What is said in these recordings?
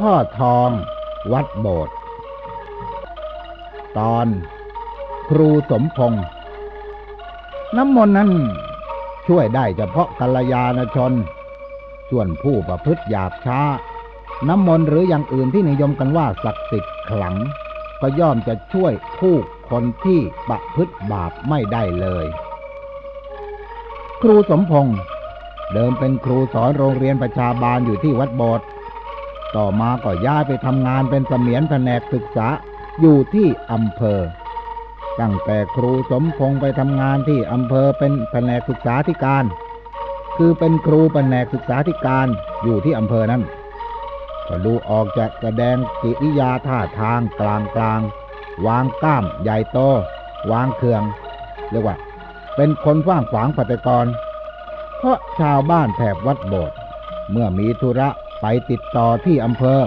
พ่อทองวัดโบสถ์ตอน ครูสมพงษ์น้ำมนต์นั้นช่วยได้เฉพาะกัลยาณชน ส่วนผู้ประพฤติหยาบช้า น้ำมนต์หรืออย่างอื่นที่นิยมกันว่าศักดิ์สิทธิ์ขลัง ก็ย่อมจะช่วยผู้คนที่ประพฤติบาปไม่ได้เลย ครูสมพงษ์เดิมเป็นครูสอนโรงเรียนประชาบาลอยู่ที่วัดโบสถ์ ต่อมาก็ย้ายไปทำงานเป็นเสมียนแผนกศึกษาอยู่ที่อำเภอ ตั้งแต่ครูสมพงษ์ไปทำงานที่อำเภอเป็นแผนกศึกษาธิการ คือเป็นครูแผนกศึกษาธิการอยู่ที่อำเภอนั้นก็ดูออกจากแสดงกิริยาท่าทางกลางกลางวางก้ามใหญ่โตวางเคืองเรียกว่า เป็นคนว่างขวางปฏิกร เพราะชาวบ้านแถบวัดโบสถ์เมื่อมีธุระ ไปติดต่อที่อำเภอ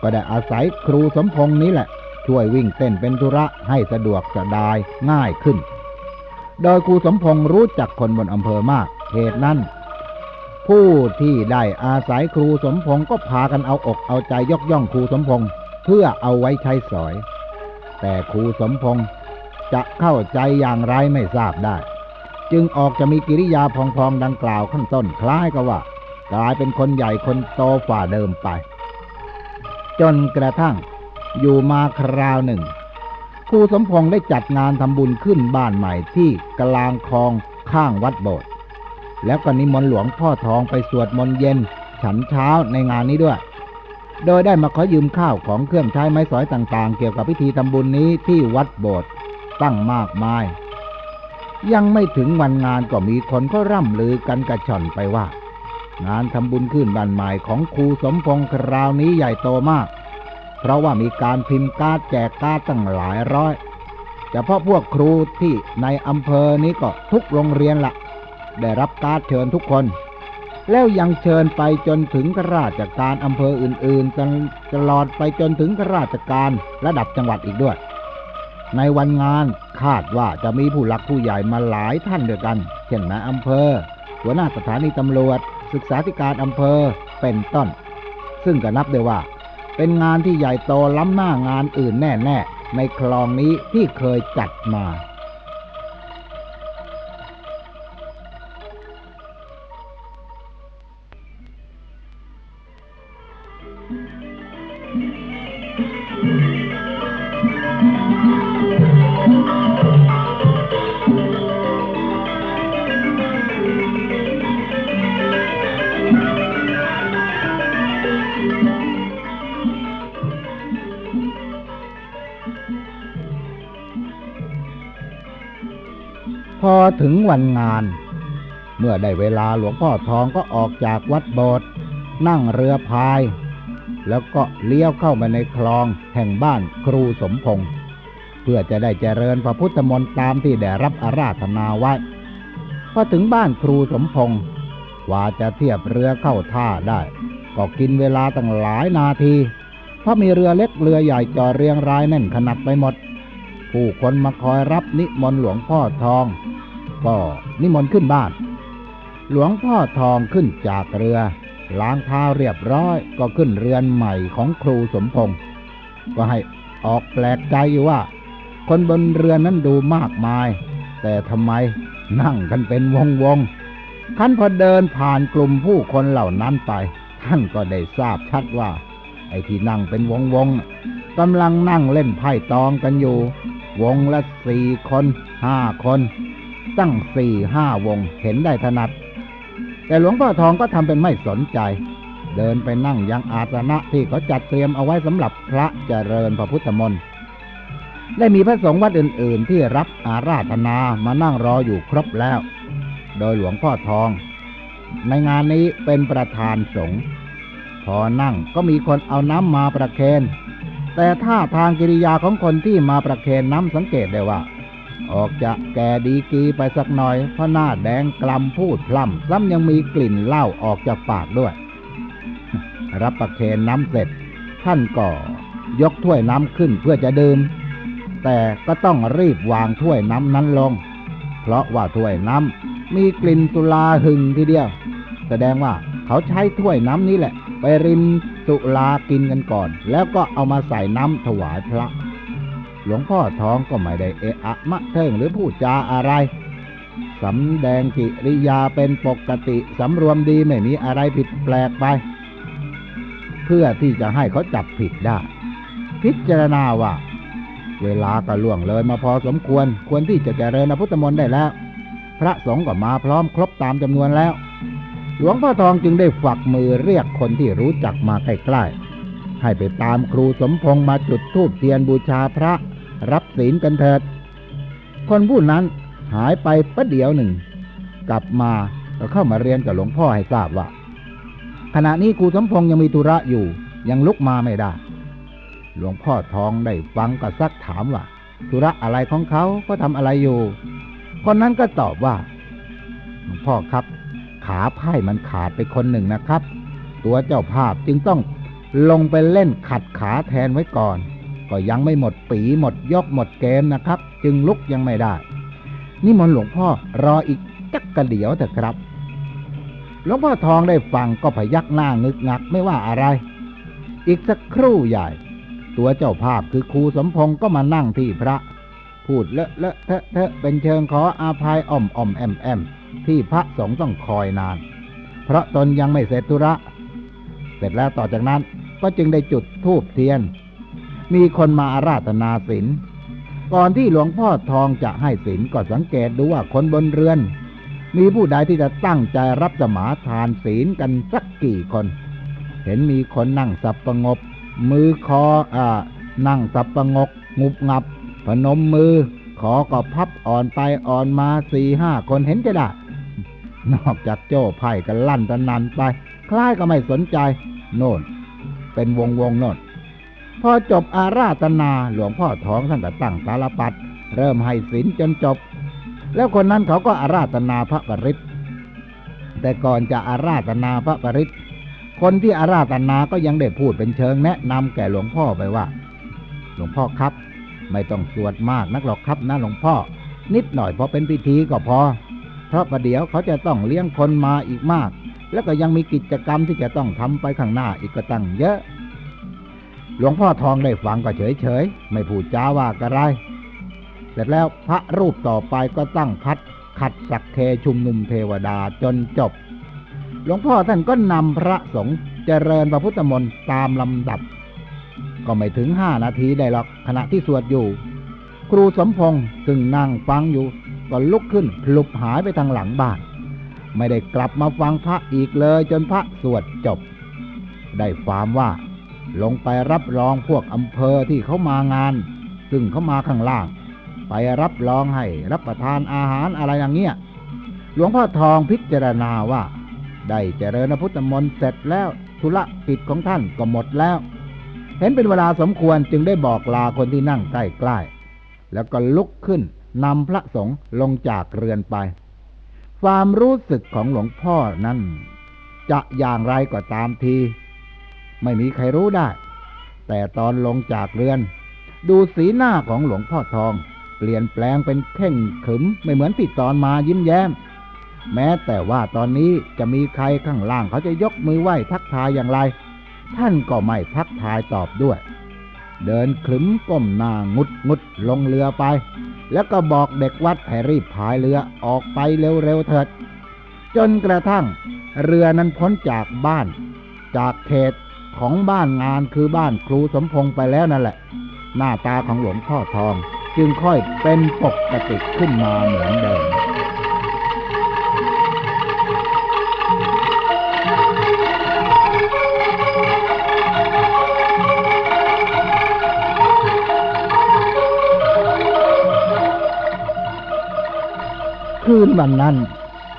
ก็ได้อาศัยครูสมพงษ์นี้แหละ ช่วยวิ่งเต้นเป็นธุระให้สะดวกสบายง่ายขึ้น โดยครูสมพงษ์รู้จักคนบนอำเภอมาก เหตุนั้น ผู้ที่ได้อาศัยครูสมพงษ์ก็พากันเอาอกเอาใจยกย่องครูสมพงษ์เพื่อเอาไว้ใช้สอย แต่ครูสมพงษ์จะเข้าใจอย่างไรไม่ทราบได้ จึงออกจะมีกิริยาพองๆดังกล่าวข้างต้นคล้ายกับว่า กลายเป็นคนใหญ่คนโตฝ่าเดิมไป จนกระทั่งอยู่มาคราวหนึ่งครูสมพงษ์ได้จัดงานทำบุญขึ้นบ้านใหม่ที่กลางคลองข้างวัดโบสถ์แล้วก็นิมนต์หลวงพ่อทองไปสวดมนต์เย็น ฉันเช้าในงานนี้ด้วย โดยได้มาขอยืมข้าวของเครื่องใช้ไม้สอยต่างๆ เกี่ยวกับพิธีทำบุญนี้ที่วัดโบสถ์ตั้งมากมาย ยังไม่ถึงวันงานก็มีคนก็ร่ำลือกันกระชอนไปว่า งานทำบุญขึ้นบ้านใหม่ของครูสมพงษ์คราวนี้ใหญ่โตมาก เพราะว่ามีการพิมพ์การ์ดแจกการ์ดตั้งหลายร้อยเฉพาะพวกครูที่ในอำเภอนี้ก็ทุกโรงเรียนละได้รับการ์ดเชิญทุกคน แล้วยังเชิญไปจนถึงข้าราชการอำเภออื่นๆจนตลอดไปจนถึงข้าราชการระดับจังหวัดอีกด้วย ในวันงานคาดว่าจะมีผู้หลักผู้ใหญ่มาหลายท่านด้วยกัน เช่นนายอำเภอ หัวหน้าสถานีตำรวจ ศึกษาธิการอำเภอเป็นต้น ซึ่งก็นับได้ว่า เป็นงานที่ใหญ่โตล้ำหน้างานอื่นแน่ ๆ ในคลองนี้ที่เคยจัดมา ถึงวันงาน เมื่อได้เวลาหลวงพ่อทองก็ออกจากวัดโบสถ์นั่งเรือพาย แล้วก็เลี้ยวเข้ามาในคลองแห่งบ้านครูสมพงษ์เพื่อจะได้เจริญพระพุทธมนต์ตามที่ได้รับอาราธนาไว้พอถึงบ้านครูสมพงษ์ว่าจะเทียบเรือเข้าท่าได้ ก็กินเวลาตั้งหลายนาที เพราะมีเรือเล็กเรือใหญ่จอดเรียงรายแน่นขนาดไปหมด ผู้คนมาคอยรับนิมนต์หลวงพ่อทอง ก็นิมนต์ขึ้นบ้าน หลวงพ่อทองขึ้นจากเรือ ล้างเท้าเรียบร้อยก็ขึ้นเรือนใหม่ของครูสมพงษ์ก็ให้ออกแปลกใจว่า คนบนเรือนั้นดูมากมาย แต่ทำไมนั่งกันเป็นวงวงๆท่านพอเดินผ่านกลุ่มผู้คนเหล่านั้นไป ท่านก็ได้ทราบชัดว่า ไอ้ที่นั่งเป็นวงวงๆกำลังนั่งเล่นไพ่ตองกันอยู่ วงละสี่คนห้าคน ตั้งสี่ห้าวงเห็นได้ถนัด แต่หลวงพ่อทองก็ทำเป็นไม่สนใจ เดินไปนั่งยังอาสนะที่เขาจัดเตรียมเอาไว้สำหรับพระเจริญพระพุทธมนต์ได้มีพระสงฆ์วัดอื่น ๆ ที่รับอาราธนามานั่งรออยู่ครบแล้ว โดยหลวงพ่อทอง ในงานนี้เป็นประธานสงฆ์พอนั่งก็มีคนเอาน้ำมาประเคนแต่ท่าทางกิริยาของคนที่มาประเคนน้ำสังเกตได้ว่า ออกจะแก่ดีกีไปสักหน่อย เพราะหน้าแดงกลำพูดพล่ำซ้ำยังมีกลิ่นเหล้าออกจากปากด้วย รับประเคนน้ำเสร็จ ท่านก็ยกถ้วยน้ำขึ้นเพื่อจะดื่ม แต่ก็ต้องรีบวางถ้วยน้ำนั้นลง เพราะว่าถ้วยน้ำมีกลิ่นสุราหึงทีเดียว แสดงว่าเขาใช้ถ้วยน้ำนี้แหละ ไปริมสุรากินกันก่อน แล้วก็เอามาใส่น้ำถวายพระ หลวงพ่อทองก็ไม่ได้เอะอะมะเทิงหรือพูดจาอะไร สำแดงกิริยาเป็นปกติสำรวมดีไม่มีอะไรผิดแปลกไป เพื่อที่จะให้เขาจับผิดได้ พิจารณาว่า เวลาก็ล่วงเลยมาพอสมควร ควรที่จะเจริญพระพุทธมนต์ได้แล้ว พระสงฆ์ก็มาพร้อมครบตามจำนวนแล้ว หลวงพ่อทองจึงได้ฝักมือเรียกคนที่รู้จักมาใกล้ๆให้ไปตามครูสมพงษ์มาจุดธูปเทียนบูชาพระ รับศีลกันเถิด คนผู้นั้นหายไปประเดี๋ยวหนึ่ง กลับมาก็เข้ามาเรียนกับหลวงพ่อให้ทราบว่า ขณะนี้ครูสมพงษ์ยังมีธุระอยู่ ยังลุกมาไม่ได้ หลวงพ่อทองได้ฟังก็ซักถามว่าธุระอะไรของเขาก็ทำอะไรอยู่ คนนั้นก็ตอบว่าหลวงพ่อครับ ขาไพ่มันขาดไปคนหนึ่งนะครับ ตัวเจ้าภาพจึงต้องลงไปเล่นขัดขาแทนไว้ก่อน ก็ยังไม่หมดปีหมดยกหมดเกมนะครับ จึงลุกยังไม่ได้ นี่มนหลวงพ่อรออีกจักกระเดียวเถอะครับ หลวงพ่อทองได้ฟังก็พยักหน้างึกงักไม่ว่าอะไร อีกสักครู่ใหญ่ ตัวเจ้าภาพคือครูสมพงศ์ก็มานั่งที่พระ พูดเลอะเลอะเทอะเทอะเป็นเชิงขออาภัยอ่อมอ่อมแอมแอมที่พระสงฆ์ต้องคอยนาน เพราะตนยังไม่เสร็จธุระ เสร็จแล้วต่อจากนั้นก็จึงได้จุดธูปเทียน มีคนมาอาราธนาศีลก่อนที่หลวงพ่อทองจะให้ศีลก็สังเกตดูว่าคนบนเรือน มีผู้ใดที่จะตั้งใจรับสมาทานศีลกันสักกี่คน เห็นมีคนนั่งสับประงบ มือคออ่า นั่งสับประงก งุบงับ พนมมือ ขอก็พับอ่อนไปอ่อนมาสี่ห้าคนเห็นจะได้นอกจากโจ้ไผ่กันลั่นตะนันไป คล้ายก็ไม่สนใจ โน่น เป็นวงวงโน่น พอจบอาราธนาหลวงพ่อท้องท่านก็ตั้งตาลปัดเริ่มให้ศีลจนจบ แล้วคนนั้นเขาก็อาราธนาพระปริตรแต่ก่อนจะอาราธนาพระปริตรคนที่อาราธนาก็ยังได้พูดเป็นเชิงแนะนำแก่หลวงพ่อไปว่า หลวงพ่อครับ ไม่ต้องสวดมากนักหรอกครับนะหลวงพ่อ นิดหน่อยพอเป็นพิธีก็พอ เพราะประเดี๋ยวเขาจะต้องเลี้ยงคนมาอีกมาก แล้วก็ยังมีกิจกรรมที่จะต้องทำไปข้างหน้าอีกก็ตั้งเยอะ หลวงพ่อทองได้ฟังก็เฉยเฉยไม่พูดจ้าว่าอะไร เสร็จแล้วพระรูปต่อไปก็ตั้งพัดขัดสักเคชุมนุมเทวดาจนจบ หลวงพ่อท่านก็นำพระสงฆ์เจริญพระพุทธมนต์ตามลำดับ ก็ไม่ถึงห้านาทีได้หรอกขณะที่สวดอยู่ ครูสมพงษ์ซึ่งนั่งฟังอยู่ก็ลุกขึ้นพลุบหายไปทางหลังบ้าน ไม่ได้กลับมาฟังพระอีกเลยจนพระสวดจบ ได้ความว่า ลงไปรับรองพวกอำเภอที่เขามางาน ซึ่งเขามาข้างล่าง ไปรับรองให้รับประทานอาหารอะไรอย่างเงี้ย หลวงพ่อทองพิจารณาว่า ได้เจริญพระพุทธมนต์เสร็จแล้วธุระกิจของท่านก็หมดแล้ว เห็นเป็นเวลาสมควรจึงได้บอกลาคนที่นั่งใกล้ๆแล้วก็ลุกขึ้นนำพระสงฆ์ลงจากเรือนไป ความรู้สึกของหลวงพ่อนั้นจะอย่างไรก็ตามที ไม่มีใครรู้ได้ แต่ตอนลงจากเรือน ดูสีหน้าของหลวงพ่อทอง เปลี่ยนแปลงเป็นเข่งขึม ไม่เหมือนที่ตอนมายิ้มแย้ม แม้แต่ว่าตอนนี้จะมีใครข้างล่างเขาจะยกมือไหว้ทักทายอย่างไร ท่านก็ไม่ทักทายตอบด้วย เดินขลึมก้มหน้างุดงุดลงเรือไป แล้วก็บอกเด็กวัดให้รีบพายเรือออกไปเร็วๆเถิดจนกระทั่ง เรือนั้นพ้นจากบ้าน จากเขต ของบ้านงานคือบ้านครูสมพงษ์ไปแล้วนั่นแหละ หน้าตาของหลวงพ่อทอง จึงค่อยเป็นปกติขึ้นมาเหมือนเดิมคืนวันนั้น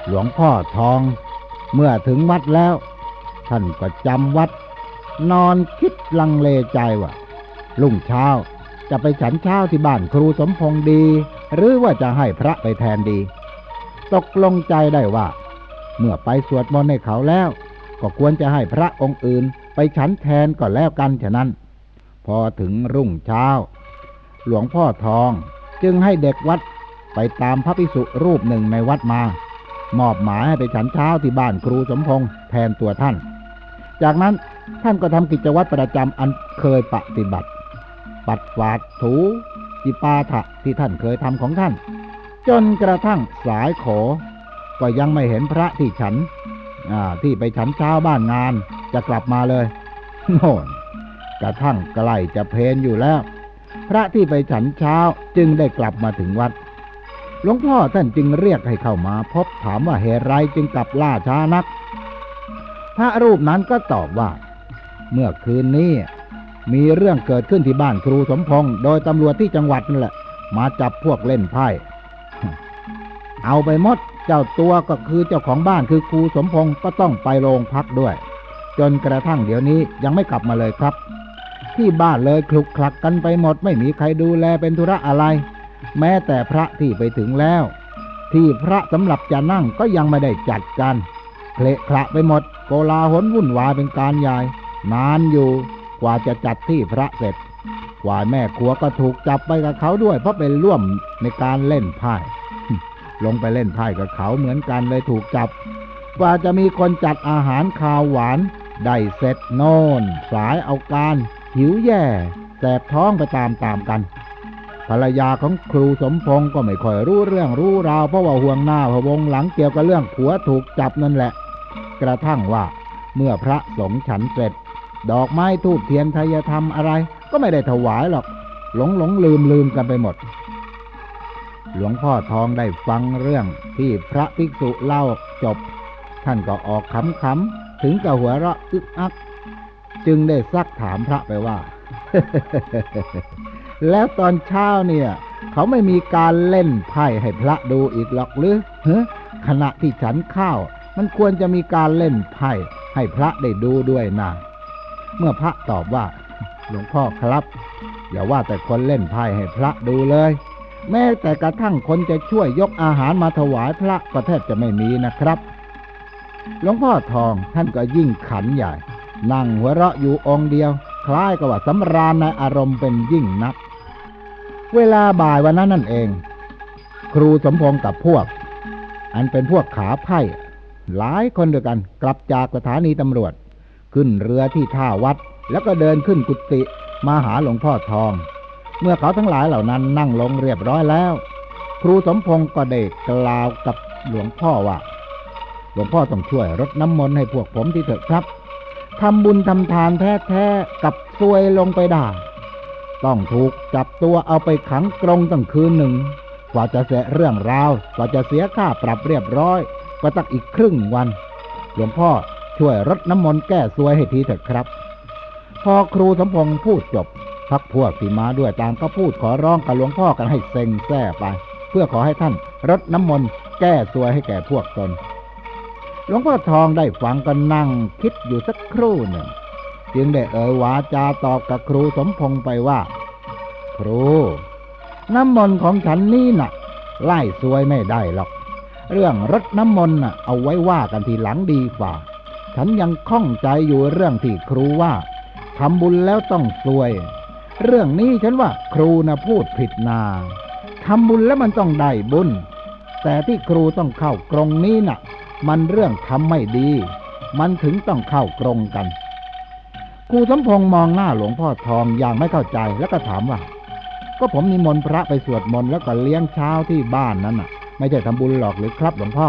หลวงพ่อทอง เมื่อถึงวัดแล้ว ท่านก็จำวัด นอนคิดลังเลใจว่ารุ่งเช้าจะไปฉันเช้าที่บ้านครูสมพงษ์ดี หรือว่าจะให้พระไปแทนดี ตกลงใจได้ว่า เมื่อไปสวดมนต์ให้เขาแล้ว ก็ควรจะให้พระองค์อื่น ไปฉันแทนก็แล้วกันฉะนั้น พอถึงรุ่งเช้า หลวงพ่อทองจึงให้เด็กวัดไปตามพระภิกษุรูปหนึ่งในวัดมา มอบหมายให้ไปฉันเช้าที่บ้านครูสมพงษ์แทนตัวท่าน จากนั้น ท่านก็ทำกิจวัตรประจำอันเคยปฏิบัติ ปัดฝาดถูจิปาถะที่ท่านเคยทำของท่าน จนกระทั่งสายโขก็ยังไม่เห็นพระที่ฉันที่ไปฉันเช้าบ้านงานจะกลับมาเลยโน่นกระทั่งใกล้จะเพนอยู่แล้ว พระที่ไปฉันเช้าจึงได้กลับมาถึงวัดหลวงพ่อท่านจึงเรียกให้เข้ามาพบถามว่าเหตุไรจึงกลับล่าช้านัก พระรูปนั้นก็ตอบว่า เมื่อคืนนี้ มีเรื่องเกิดขึ้นที่บ้านครูสมพงษ์โดยตำรวจที่จังหวัดนั่นแหละ มาจับพวกเล่นไพ่ เอาไปหมดเจ้าตัวก็คือเจ้าของบ้านคือครูสมพงษ์ก็ต้องไปโรงพักด้วย จนกระทั่งเดี๋ยวนี้ยังไม่กลับมาเลยครับ ที่บ้านเลยคลุกคลักกันไปหมด ไม่มีใครดูแลเป็นธุระอะไร แม้แต่พระที่ไปถึงแล้ว ที่พระสำหรับจะนั่งก็ยังไม่ได้จัดกันเพละคละไปหมดโกลาหลวุ่นวายเป็นการใหญ่ นานอยู่กว่าจะจัดที่พระเสร็จ กว่าแม่ครัวก็ถูกจับไปกับเขาด้วย เพราะเป็นร่วมในการเล่นไพ่ลงไปเล่นไพ่กับเขาเหมือนกันเลยถูกจับ กว่าจะมีคนจัดอาหารคาวหวาน ได้เสร็จโน่น สายเอาการ หิวแย่แสบท้องไปตามตามกัน ภรรยาของครูสมพงศ์ก็ไม่ค่อยรู้เรื่องรู้ราวเพราะว่าห่วงหน้าพะวงหลังเกี่ยวกับเรื่องผัวถูกจับนั่นแหละ กระทั่งว่าเมื่อพระสงฆ์ฉันเสร็จ ดอกไม้ทูบเทียนทายธรรมอะไร ก็ไม่ได้ถวายหรอก หลงหลงลืมลืมกันไปหมด หลวงพ่อทองได้ฟังเรื่องที่พระภิกษุเล่าจบ ท่านก็ออกขำๆถึงกับหัวเราะอึกอัก จึงได้ซักถามพระไปว่า แล้วตอนเช้าเนี่ย เขาไม่มีการเล่นไพ่ให้พระดูอีกหรอกหรือเฮ้ขณะที่ฉันข้าว มันควรจะมีการเล่นไพ่ให้พระได้ดูด้วยนะ เมื่อพระตอบว่า หลวงพ่อครับ อย่าว่าแต่คนเล่นไพ่ให้พระดูเลย แม้แต่กระทั่งคนจะช่วยยกอาหารมาถวายพระก็แทบจะไม่มีนะครับหลวงพ่อทองท่านก็ยิ่งขันใหญ่ นั่งหัวเราะอยู่องเดียว คล้ายกับว่าสำราญในอารมณ์เป็นยิ่งนัก เวลาบ่ายวันนั้นนั่นเอง ครูสมพงษ์กับพวก อันเป็นพวกขาไพ่หลายคนด้วยกันกลับจากสถานีตำรวจ ขึ้นเรือที่ท่าวัด แล้วก็เดินขึ้นกุฏิมาหาหลวงพ่อทอง เมื่อเขาทั้งหลายเหล่านั้นนั่งลงเรียบร้อยแล้ว ครูสมพงษ์ก็ได้กล่าวกับหลวงพ่อว่าหลวงพ่อต้องช่วยรดน้ำมนต์ให้พวกผมที่เถอะครับทำบุญทำทานแท้ๆกับซวยลงไปได้ต้องถูกจับตัวเอาไปขังกรงตั้งคืนหนึ่ง กว่าจะเสร็จเรื่องราว กว่าจะเสียค่าปรับเรียบร้อย ก็ตั้งอีกครึ่งวัน หลวงพ่อ ช่วยรดน้ำมนต์แก้ซวยให้ทีเถิดครับ พอครูสมพงษ์พูดจบพักพวกที่มาด้วยตามก็พูดขอร้องกับหลวงพ่อกันให้เซ็งแซ่ไป เพื่อขอให้ท่านรดน้ำมนต์แก้ซวยให้แก่พวกตนหลวงพ่อทองได้ฟังก็นั่งคิดอยู่สักครู่หนึ่งจึงได้เอ่ยวาจาตอบกับครูสมพงษ์ไปว่า ครู น้ำมนต์ของฉันนี่น่ะ ไล่ซวยไม่ได้หรอก เรื่องรดน้ำมนต์น่ะเอาไว้ว่ากันทีหลังดีกว่า ฉันยังข้องใจอยู่เรื่องที่ครูว่าทำบุญแล้วต้องซวย เรื่องนี้ฉันว่าครูนะพูดผิดนาทำบุญแล้วมันต้องได้บุญ แต่ที่ครูต้องเข้ากรงนี้น่ะ มันเรื่องทำไม่ดี มันถึงต้องเข้ากรงกัน ครูสมพงษ์มองหน้าหลวงพ่อทองอย่างไม่เข้าใจแล้วก็ถามว่า ก็ผมนิมนต์พระไปสวดมนต์แล้วก็เลี้ยงเช้าที่บ้านนั้นน่ะ ไม่ใช่ทำบุญหรอกหรือครับหลวงพ่อ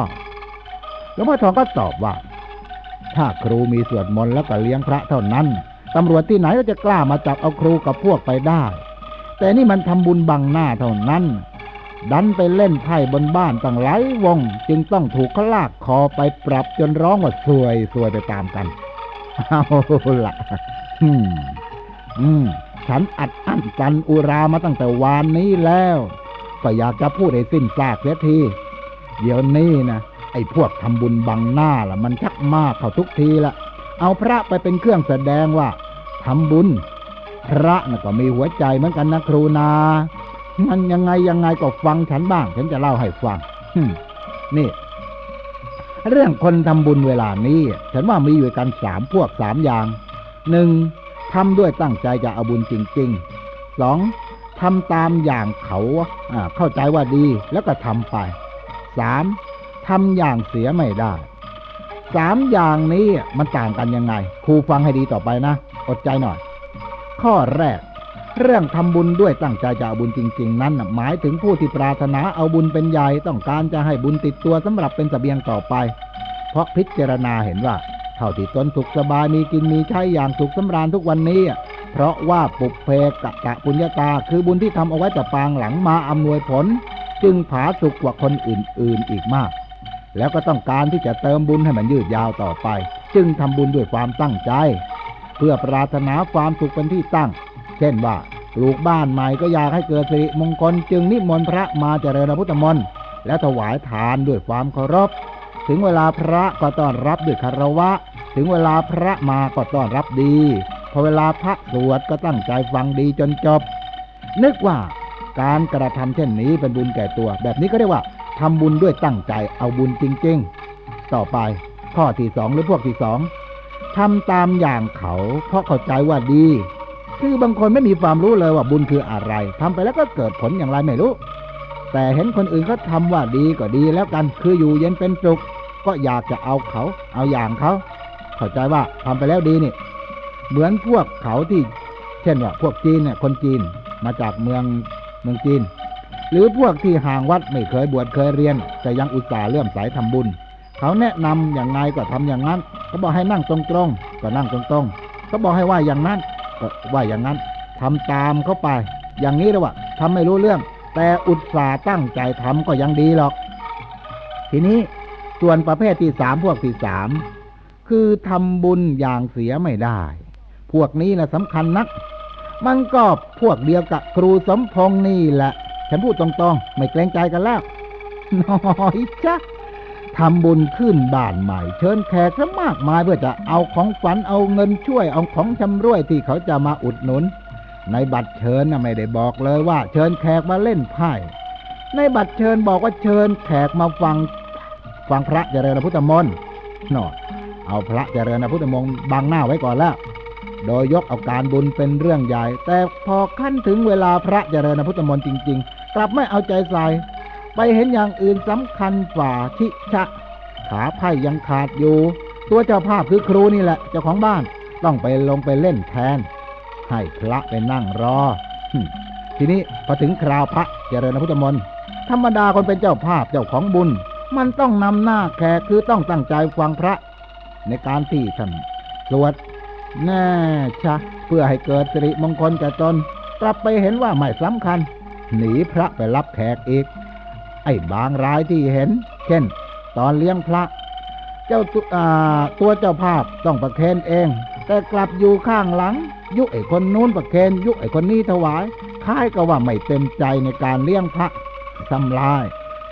หลวงพ่อทองก็ตอบว่า ถ้าครูมีสวดมนต์แล้วก็เลี้ยงพระเท่านั้นตำรวจที่ไหนก็จะกล้ามาจับเอาครูกับพวกไปได้ แต่นี่มันทำบุญบังหน้าเท่านั้น ดันไปเล่นไพ่บนบ้านตั้งหลายวง จึงต้องถูกขลากคอไปปรับจนร้องว่าสวยสวยไปตามกันเอาละอืม อืม ฉันอัดอั้นกันอุรามาตั้งแต่วานนี้แล้ว ก็อยากจะพูดให้สิ้นซากเสียที เดี๋ยวนี้นะ อ้พวกทำบุญบังหน้าล่ะ มันชักมากเข้าทุกทีละเอาพระไปเป็นเครื่องแสดงว่าทำบุญ พระน่ะก็มีหัวใจเหมือนกันนะครูนามันยังไงยังไงก็ฟังฉันบ้าง ฉันจะเล่าให้ฟังนี่ เรื่องคนทำบุญเวลานี้ ฉันว่ามีอยู่กันสามพวกสามอย่างหนึ่งทำด้วยตั้งใจจะเอาบุญจริงๆสองทำตามอย่างเขาเข้าใจว่าดีแล้วก็ทำไปสาม ทำอย่างเสียไม่ได้สามอย่างนี้มันต่างกันยังไง ครูฟังให้ดีต่อไปนะ อดใจหน่อย ข้อแรก เรื่องทำบุญด้วยตั้งใจจะเอาบุญจริง ๆ นั้นหมายถึงผู้ที่ปรารถนาเอาบุญเป็นใหญ่ต้องการจะให้บุญติดตัวสำหรับเป็นสเสบียงต่อไป เพราะพิจารณาเห็นว่า เท่าที่ตนสุขสบายมีกินมีใช้อย่างสุขสำราญทุกวันนี้ เพราะว่าปุเพกะกะปุญญาตา คือบุญที่ทำเอาไว้แต่ปางหลังมาอำนวยผล จึงผาสุกกว่าคนอื่น ๆ อีกมาก แล้วก็ต้องการที่จะเติมบุญให้มันยืดยาวต่อไป จึงทำบุญด้วยความตั้งใจ เพื่อปรารถนาความสุขเป็นที่ตั้ง เช่นว่าปลูกบ้านใหม่ก็อยากให้เกิดสิริมงคลจึงนิมนต์พระมาเจริญอรุทธมนต์และถวายทานด้วยความเคารพ ถึงเวลาพระก็ต้อนรับด้วยคารวะ ถึงเวลาพระมาก็ต้อนรับดีพอเวลาพระสวดก็ตั้งใจฟังดีจนจบ นึกว่าการกระทำเช่นนี้เป็นบุญแก่ตัว แบบนี้ก็เรียกว่า ทำบุญด้วยตั้งใจเอาบุญจริง ๆ ต่อไปข้อที่สองหรือพวกที่สองทำตามอย่างเขา เพราะเข้าใจว่าดี คือบางคนไม่มีความรู้เลยว่าบุญคืออะไรทำไปแล้วก็เกิดผลอย่างไรไม่รู้ แต่เห็นคนอื่นเขาทำว่าดีก็ดีแล้วกันคืออยู่เย็นเป็นสุขก็อยากจะเอาเขา เอาอย่างเขา เข้าใจว่าทำไปแล้วดีนี่ เหมือนพวกเขาที่ เช่นว่าพวกจีนเนี่ยคนจีนมาจากเมืองเมืองจีน หรือพวกที่ห่างวัดไม่เคยบวชเคยเรียน แต่ยังอุตส่าห์เลื่อมใสทำบุญ เขาแนะนำอย่างไงก็ทำอย่างนั้นเขาบอกให้นั่งตรงๆก็นั่งตรงๆเขาบอกให้ว่าอย่างนั้นก็ว่าอย่างนั้นทำตามเข้าไป อย่างนี้เลยว่าทำไม่รู้เรื่อง แต่อุตส่าห์ตั้งใจทำก็ยังดีหรอก ทีนี้ส่วนประเภทที่สามพวกที่สามคือทำบุญอย่างเสียไม่ได้ พวกนี้แหละสำคัญนัก มันก็พวกเดียวกับครูสมพงษ์นี่แหละ ฉันพูดตรงๆ ไม่เกรงใจกันแล้ว น้อยจ้ะทำบุญขึ้นบ้านใหม่ เชิญแขกซะมากมายเพื่อจะเอาของฝันเอาเงินช่วยเอาของชำร่วยที่เขาจะมาอุดหนุน ในบัตรเชิญน่ะไม่ได้บอกเลยว่า เชิญแขกมาเล่นไพ่ในบัตรเชิญบอกว่าเชิญแขกมาฟังฟังพระเจริญพระพุทธมนต์นอเอาพระเจริญพระพุทธมนต์บังหน้าไว้ก่อนแล้ว โดยยกเอาการบุญเป็นเรื่องใหญ่ แต่พอขั้นถึงเวลาพระเจริญพระพุทธมนต์จริง ๆ กลับไม่เอาใจใส่ ไปเห็นอย่างอื่นสำคัญฝ่าทิชะ ขาไพ่ยังขาดอยู่ ตัวเจ้าภาพคือครูนี่แหละ เจ้าของบ้านต้องไปลงไปเล่นแทน ให้พระไปนั่งรอ ทีนี้พอถึงคราวพระเจริญพระพุทธมนต์ธรรมดาคนเป็นเจ้าภาพเจ้าของบุญ มันต้องนำหน้าแขกคือต้องตั้งใจฟังพระ ในการที่ท่านสวดแน่ชะ เพื่อให้เกิดสิริมงคลแก่ตนกลับไปเห็นว่าไม่สำคัญ หนีพระไปรับแขกอีก ไอ้บางรายที่เห็น เช่น ตอนเลี้ยงพระ เจ้าตัวตัวเจ้าภาพต้องประเคนเอง แต่กลับอยู่ข้างหลัง ยุไอ้คนนู้นประเคนยุไอ้คนนี้ถวายคล้ายกับว่าไม่เต็มใจในการเลี้ยงพระทำลาย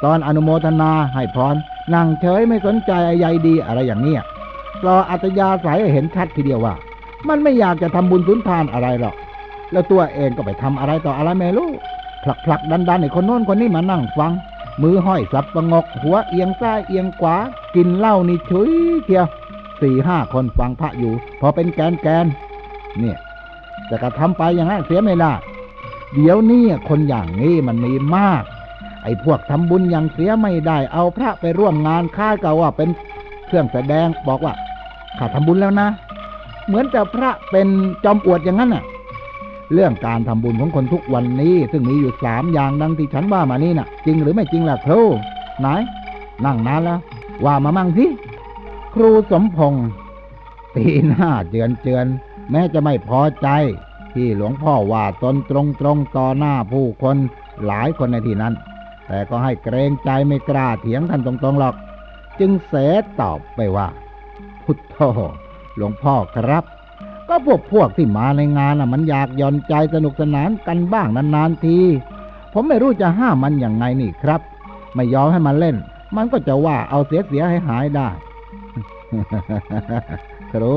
ตอนอนุโมทนาให้พรนั่งเฉยไม่สนใจใยดีอะไรอย่างเนี้ยรออัตยาสายเห็นชัดทีเดียวว่า มันไม่อยากจะทำบุญสุนทานอะไรหรอก แล้วตัวเองก็ไปทำอะไรต่ออะไรไม่รู้ ผลักผลักดันดันไอ้คนโน้นคนนี้มานั่งฟัง มือห้อยสับประงก หัวเอียงซ้ายเอียงขวา กินเหล้านี่ชุยเทียวสี่ห้าคนฟังพระอยู่ พอเป็นแกนแกนเนี่ยแต่ก็ทำไปอย่างนั้นเสียไม่ได้เดี๋ยวนี้คนอย่างนี้มันมีมาก ไอ้พวกทำบุญอย่างเสียไม่ได้ เอาพระไปร่วมงานค่ายกับว่าเป็นเครื่องแสดงบอกว่าข้าทำบุญแล้วนะ เหมือนแต่พระเป็นจอมอวดอย่างนั้นน่ะ เรื่องการทำบุญของคนทุกวันนี้ ซึ่งมีอยู่สามอย่างดังที่ฉันว่ามานี่น่ะ จริงหรือไม่จริงล่ะครูไหนนั่งนานแล้วว่ามามั่งสิครูสมพงษ์ตีหน้าเจือนเจือน แม้จะไม่พอใจ ที่หลวงพ่อว่าตนตรงตรงต่อหน้าผู้คนหลายคนในที่นั้น แต่ก็ให้เกรงใจไม่กล้าเถียงท่านตรงๆหรอก จึงเสตอบไปว่า พุทโธหลวงพ่อครับ ก็พวกพวกที่มาในงานน่ะ มันอยากย่อนใจสนุกสนานกันบ้างนานๆที ผมไม่รู้จะห้ามมันอย่างไงนี่ครับ ไม่ยอมให้มันเล่น มันก็จะว่าเอาเสียเสียให้หายได้ครู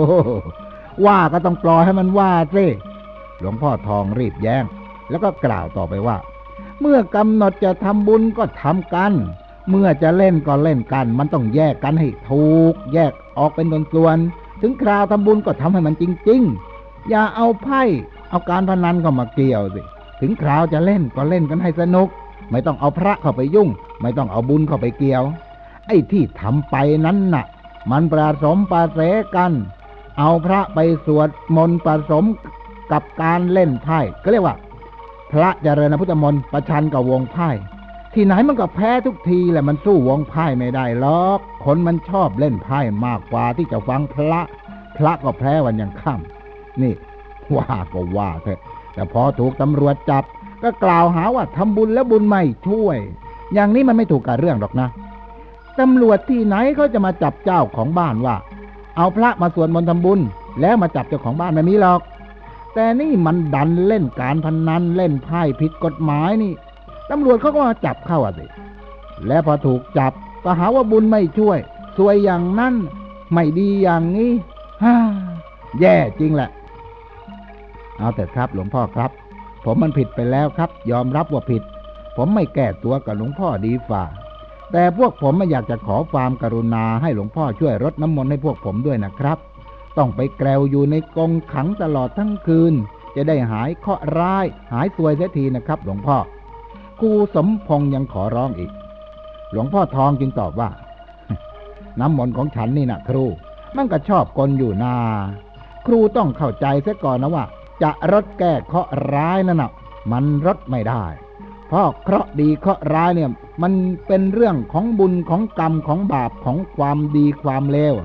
ว่าก็ต้องปล่อยให้มันว่าสิหลวงพ่อทองรีบแย้ง แล้วก็กล่าวต่อไปว่า เมื่อกำหนดจะทำบุญก็ทำกัน เมื่อจะเล่นก็เล่นกัน มันต้องแยกกันให้ถูก แยกออกเป็นส่วนๆ ถึงคราวทำบุญก็ทำให้มันจริง ๆ อย่าเอาไพ่เอาการพนันเข้ามาเกี่ยวสิ ถึงคราวจะเล่นก็เล่นกันให้สนุก ไม่ต้องเอาพระเข้าไปยุ่ง ไม่ต้องเอาบุญเข้าไปเกี่ยว ไอ้ที่ทำไปนั้นน่ะ มันประสมประเสกัน เอาพระไปสวดมนต์ผสมกับการเล่นไพ่ก็เรียกว่า พระเจริญพุทธมนต์ประชันกับวงไพ่ ที่ไหนมันก็แพ้ทุกทีแหละมันสู้วงไพ่ไม่ได้หรอก คนมันชอบเล่นไพ่มากกว่าที่จะฟังพระ พระก็แพ้วันยังค่ำนี่ ว่าก็ว่าเถอะแต่พอถูกตำรวจจับ ก็กล่าวหาว่าทำบุญแล้วบุญไม่ช่วย อย่างนี้มันไม่ถูกกับเรื่องหรอกนะตำรวจที่ไหนเขาจะมาจับเจ้าของบ้านว่า เอาพระมาสวดมนต์ทำบุญ แล้วมาจับเจ้าของบ้านไม่มีหรอก แต่นี่มันดันเล่นการพนนันเล่นไพ่ผิดกฎหมายนี่ ตำรวจเขาก็มาจับเข้าอะสิ และพอถูกจับก็หาว่าบุญไม่ช่วย สวยอย่างนั้น ไม่ดีอย่างนี้ฮ่าแย่จริงแหละ เอาแต่ครับหลวงพ่อครับ ผมมันผิดไปแล้วครับ ยอมรับว่าผิด ผมไม่แก้ตัวกับหลวงพ่อดีฝ่า แต่พวกผมไม่อยากจะขอความกรุณาให้หลวงพ่อช่วยรดน้ำมนต์ให้พวกผมด้วยนะครับ ต้องไปแกลวอยู่ในกรงขังตลอดทั้งคืน จะได้หายเคราะห์ร้าย หายซวยเสียทีนะครับ หลวงพ่อ ครูสมพงษ์ยังขอร้องอีก หลวงพ่อทองจึงตอบว่า น้ำมนต์ของฉันนี่นะครู มันก็ชอบกลอยู่นาครูต้องเข้าใจเสียก่อนนะว่า จะรดแก้เคราะห์ร้ายนั่นนะมันรดไม่ได้เพราะเคราะห์ดีเคราะห์ร้ายเนี่ย มันเป็นเรื่องของบุญของกรรมของบาปของความดีความเลว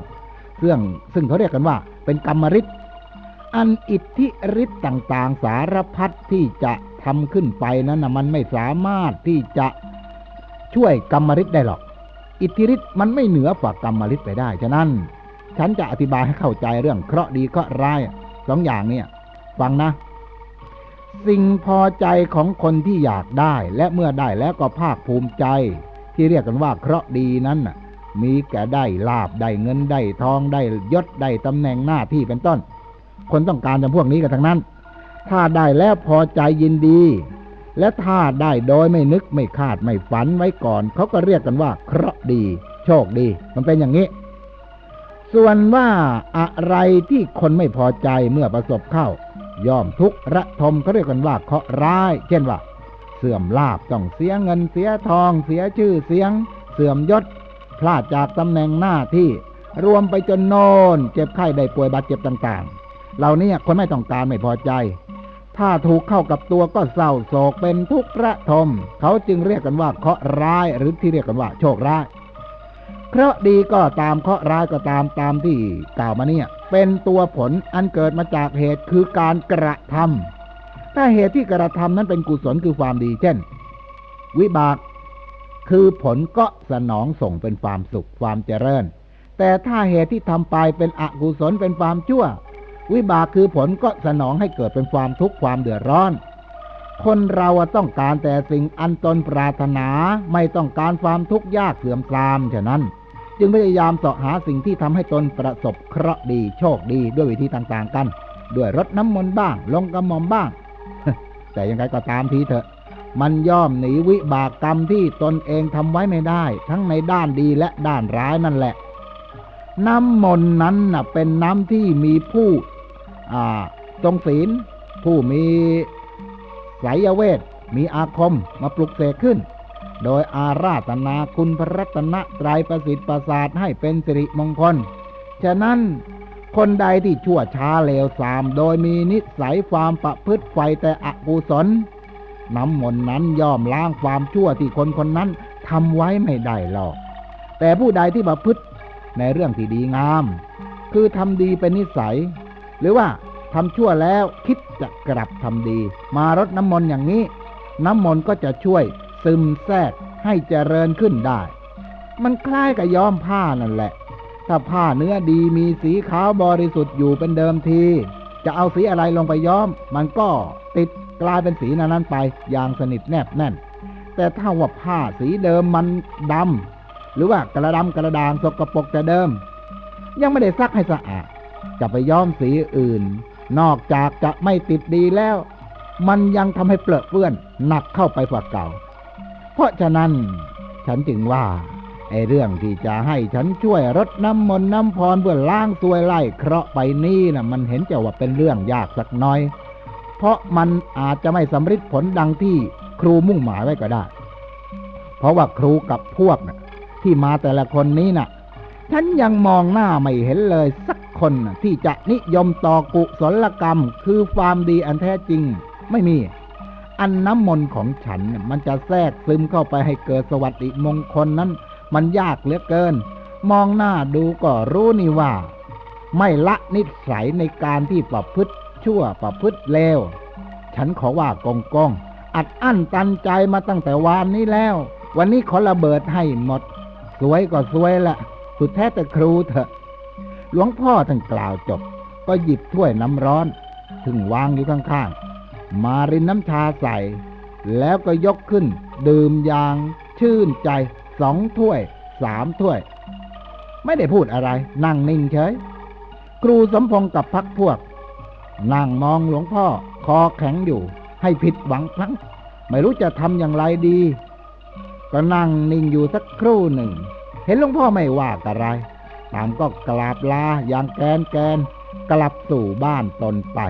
เรื่องซึ่งเขาเรียกกันว่า เป็นกรรมฤทธิ์อันอิทธิฤทธิ์ต่างๆ สารพัดที่จะ ทำขึ้นไปนั้นนะมันไม่สามารถที่จะช่วยกรรมฤทธิ์ได้หรอก อิทธิฤทธิ์มันไม่เหนือกว่ากรรมฤทธิ์ไปได้ ฉะนั้น ฉันจะอธิบายให้เข้าใจเรื่องเคราะห์ดีเคราะห์ร้ายสองอย่างเนี่ย ฟังนะ สิ่งพอใจของคนที่อยากได้และเมื่อได้แล้วก็ภาคภูมิใจ ที่เรียกกันว่าเคราะห์ดีนั้นมีแก่ได้ลาบได้เงินได้ทองได้ยศได้ตำแหน่งหน้าที่เป็นต้น คนต้องการจำพวกนี้กันทั้งนั้น ถ้าได้แล้วพอใจยินดี และถ้าได้โดยไม่นึกไม่คาดไม่ฝันไว้ก่อน เขาก็เรียกกันว่า เคราะห์ดี โชคดี มันเป็นอย่างนี้ ส่วนว่าอะไรที่คนไม่พอใจเมื่อประสบเข้า ย่อมทุกข์ระทมเขาเรียกกันว่าเคราะห์ร้าย เช่นว่า เสื่อมลาบต้องเสียเงินเสียทอง เสียชื่อเสียง เสื่อมยศ พลาดจากตำแหน่งหน้าที่รวมไปจนโนนเจ็บไข้ได้ป่วยบาดเจ็บต่าง ๆ เหล่านี้คนไม่ต้องการไม่พอใจ ถ้าถูกเข้ากับตัวก็เศร้าโศกเป็นทุกข์ระทม เขาจึงเรียกกันว่าเคราะห์ร้ายหรือที่เรียกกันว่าโชคร้ายเคราะห์ดีก็ตามเคราะห์ร้ายก็ตามตามที่กล่าวมาเนี่ย เป็นตัวผลอันเกิดมาจากเหตุคือการกระทำถ้าเหตุที่กระทำนั้นเป็นกุศลคือความดี เช่น วิบากคือผลก็สนองส่งเป็นความสุขความเจริญ แต่ถ้าเหตุที่ทำไปเป็นอกุศลเป็นความชั่ว วิบากคือผลก็สนองให้เกิดเป็นความทุกข์ความเดือดร้อน คนเราอะต้องการแต่สิ่งอันตนปรารถนาไม่ต้องการความทุกข์ยากเสื่อมทรามฉะนั้น จึงพยายามเสาะหาสิ่งที่ทำให้ตนประสบเคราะห์ดีโชคดีด้วยวิธีต่างๆกัน ด้วยรดน้ำมนต์บ้าง ลงกระหม่อมบ้าง แต่ยังไงก็ตามทีเถอะ มันย่อมหนีวิบากกรรมที่ตนเองทำไว้ไม่ได้ ทั้งในด้านดีและด้านร้ายนั่นแหละน้ำมนต์นั้นน่ะเป็นน้ำที่มีผู้ ทรงศีล ผู้มีไสยเวท มีอาคมมาปลุกเสกขึ้น โดยอาราธนาคุณพระรัตนตรัยประสิทธิ์ประสาทให้เป็นสิริมงคล ฉะนั้นคนใดที่ชั่วช้าเลวทราม โดยมีนิสัยความประพฤติไฟแต่อกุศลน้ำมนต์นั้นย่อมล้างความชั่วที่คนคนนั้นทำไว้ไม่ได้หรอก แต่ผู้ใดที่ประพฤติในเรื่องที่ดีงาม คือทำดีเป็นนิสัย หรือว่า ทำชั่วแล้วคิดจะกลับทำดี มารดน้ำมนต์อย่างนี้ น้ำมนต์ก็จะช่วยซึมแทรกให้เจริญขึ้นได้ มันคล้ายกับย้อมผ้านั่นแหละ ถ้าผ้าเนื้อดีมีสีขาวบริสุทธิ์อยู่เป็นเดิมที จะเอาสีอะไรลงไปย้อม มันก็ติดกลายเป็นสีนั้นไปอย่างสนิทแนบแน่น แต่ถ้าว่าผ้าสีเดิมมันดำหรือว่ากระดำกระดางสกปรกแต่เดิม ยังไม่ได้ซักให้สะอาดจะไปย้อมสีอื่น นอกจากจะไม่ติดดีแล้ว มันยังทำให้เปลอะเปื้อนหนักเข้าไปกว่าเก่า เพราะฉะนั้นฉันจึงว่าไอ้เรื่องที่จะให้ฉันช่วยรดน้ำมนต์น้ำพรเพื่อล้างซวยไล่เคราะห์ไปนี่นะมันเห็นจะว่าเป็นเรื่องยากสักน้อย เพราะมันอาจจะไม่สำเร็จผลดังที่ครูมุ่งหมายไว้ก็ได้ เพราะว่าครูกับพวกนะที่มาแต่ละคนนี้น่ะ ฉันยังมองหน้าไม่เห็นเลยสัก คนที่จะนิยมต่อกุศลกรรม คือความดีอันแท้จริง ไม่มี อันน้ำมนต์ของฉันมันจะแทรกซึมเข้าไปให้เกิดสวัสดิมงคลนั้น มันยากเหลือเกิน มองหน้าดูก็รู้นี่ว่า ไม่ละนิสัยในการที่ประพฤติชั่วประพฤติเลวฉันขอว่ากองกองอัดอั้นตันใจมาตั้งแต่วานนี้แล้ว วันนี้ขอระเบิดให้หมด สวยก็สวยละสุดแท้แต่ครูเถอะ หลวงพ่อท่านกล่าวจบ ก็หยิบถ้วยน้ำร้อนถึงวางอยู่ข้างๆ มารินน้ำชาใส่ แล้วก็ยกขึ้น ดื่มอย่าง ชื่นใจสองถ้วยสามถ้วย ไม่ได้พูดอะไร นั่งนิ่งเฉย ครูสมพงศ์กับพักพวก นั่งมองหลวงพ่อ คอแข็งอยู่ ให้ผิดหวังพลั้ง ไม่รู้จะทำอย่างไรดี ก็นั่งนิ่งอยู่สักครู่หนึ่ง เห็นหลวงพ่อไม่ว่าอะไร ตามก็กราบลาอย่างแกนแกนกลับสู่บ้านตนไป